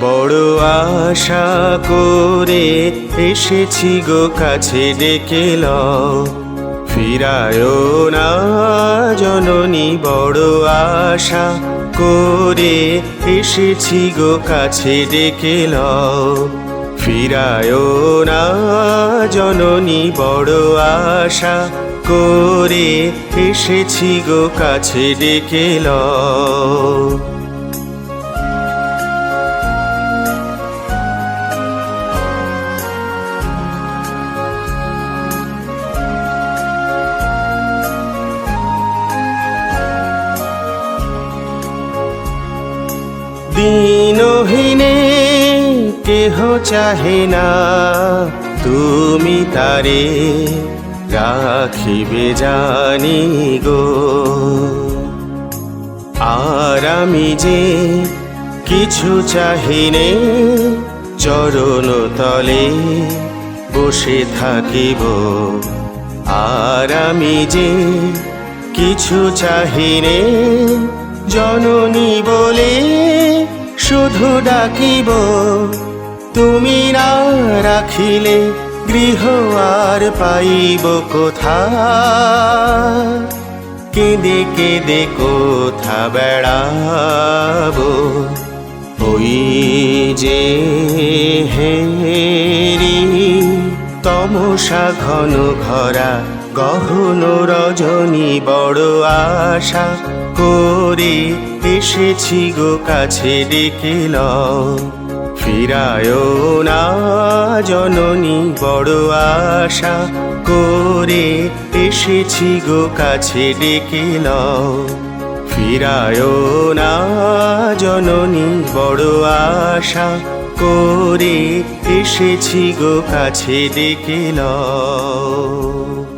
বড় আশা করে এসেছি গো কাছে ডেকে লও। ফিরায় না জননী, বড় আশা করে এসেছি গো কাছে ডেকে লও। ফিরায় না জননী, বড় আশা করে এসেছি গো কাছে ডেকে লও। কেহ চাহে না, তুমি তারে রাখিবে জানি গো। আর আমি যে কিছু চাহিনে চরণ তলে বসে থাকিব। আর আমি যে কিছু চাহিনে জননী বলে শুধু ডাকিব। তুমি না রাখিলে গৃহ আর পাইব কোথা কেঁদে কেঁদে কোথা বেড়াবো? ওই যে হেরি তমসা ঘন ঘরা, গহন রজনী বড় আশা করে এসেছি গো কাছে ডেকে লও। ফিরায় না জননী, বড় আশা করে এসেছি গো কাছে ডেকে লও ফিরায় না জননী, বড় আশা করে এসেছি গো কাছে ডেকে লও